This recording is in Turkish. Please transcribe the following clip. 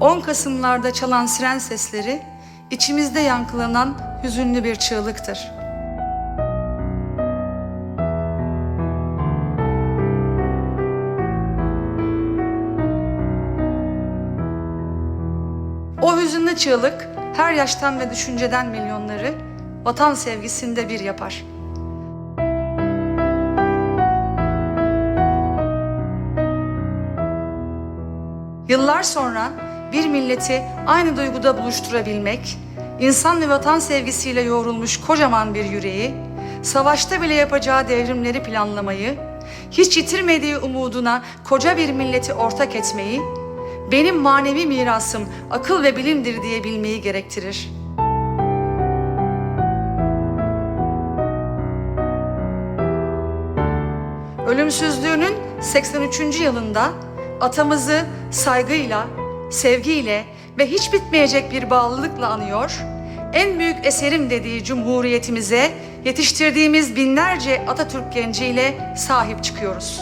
10 Kasımlarda çalan siren sesleri içimizde yankılanan hüzünlü bir çığlıktır. O hüzünlü çığlık her yaştan ve düşünceden milyonları vatan sevgisinde bir yapar. Yıllar sonra bir milleti aynı duyguda buluşturabilmek, insan ve vatan sevgisiyle yoğrulmuş kocaman bir yüreği, savaşta bile yapacağı devrimleri planlamayı, hiç yitirmediği umuduna koca bir milleti ortak etmeyi, benim manevi mirasım akıl ve bilimdir diyebilmeyi gerektirir. Ölümsüzlüğünün 83. yılında atamızı saygıyla, sevgiyle ve hiç bitmeyecek bir bağlılıkla anıyor, en büyük eserim dediği cumhuriyetimize yetiştirdiğimiz binlerce Atatürk genciyle sahip çıkıyoruz.